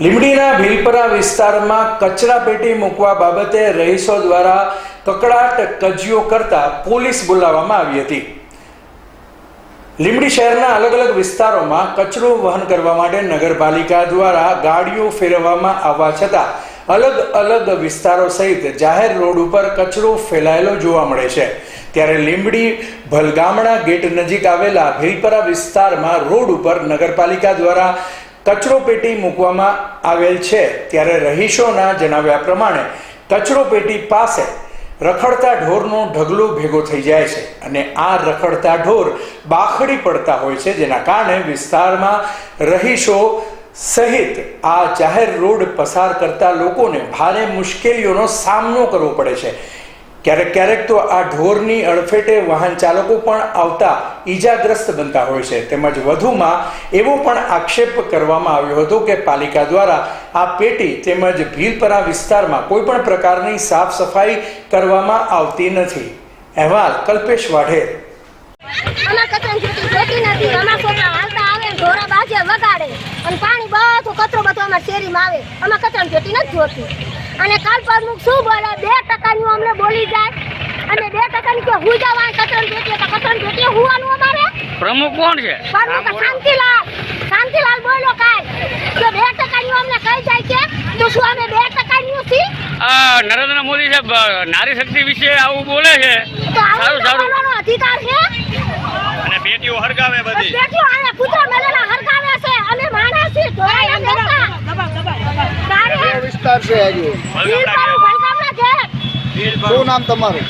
લીંબડીના ભીલપરા વિસ્તારમાં કચરા પેટી મૂકવા બાબતે રહીશો દ્વારા કકડાટ કજીઓ કરતા પોલીસ બોલાવવામાં આવી હતી. લીમડી શહેરના અલગ અલગ વિસ્તારોમાં કચરો વહન કરવા માટે નગરપાલિકા દ્વારા ગાડીઓ ફેરવવામાં આવવા છતાં અલગ અલગ વિસ્તારો સહિત જાહેર રોડ ઉપર કચરો ફેલાયેલો જોવા મળે છે. ત્યારે લીંબડી ભલગામડા ગેટ નજીક આવેલા ભીલપરા વિસ્તારમાં રોડ ઉપર નગરપાલિકા દ્વારા કચરો પેટી મૂકવામાં આવેલ છે. ત્યારે રહીશોના જણાવ્યા પ્રમાણે, કચરો પેટી પાસે રખડતા ઢોરનો ઢગલો ભેગો થઈ જાય છે અને આ રખડતા ઢોર બાખડી પડતા હોય છે, જેના કારણે વિસ્તારમાં રહીશો સહિત આ જાહેર રોડ પસાર કરતા લોકોને ભારે મુશ્કેલીઓનો સામનો કરવો પડે છે. ક્યારેક ક્યારેક તો આ ઢોરની અડફેટે વાહન ચાલકો પણ આવતા ઈજાગ્રસ્ત બનતા હોય છે. તેમજ વધુમાં એવો પણ આક્ષેપ કરવામાં આવ્યો હતો કે પાલિકા દ્વારા આ પેટી તેમજ ભીલપરા વિસ્તારમાં કોઈ પણ પ્રકારની સાફ સફાઈ કરવામાં આવતી નથી. અહેવાલ કલ્પેશ વાઢેર. પાણી બધું કચરો બધો અમારા શેરીમાં આવે. અમાર કચરાની પેટી નથી જોતી. અને કાલ પરનું શું બોલે? બે ટકાનું અમને બોલી જાય. અને બે ટકાની કે હું જવાનું કચરાની જોતી તો કચરાની જોતી હુવાનું અમારે? પ્રમુખ કોણ છે? પ્રમુખ કે શાંતિલાલ શાંતિલાલ બોલો કાલ કે બે ટકાનું અમને કહી જાય છે તો શું અમે બે ટકાનું છી આ નરેન્દ્ર મોદી સાહેબ નારી શક્તિ વિશે આવું બોલે છે. સારું સારું. અધિકાર છે અને બેટીઓ હરગાવે બધી બેટીઓ આને કૂતરા મેલેલા હરગાવે છે અમે માણસ છીએ ઢોરા નથી તારે વિસ્તાર છે હજુ. શું નામ તમારું?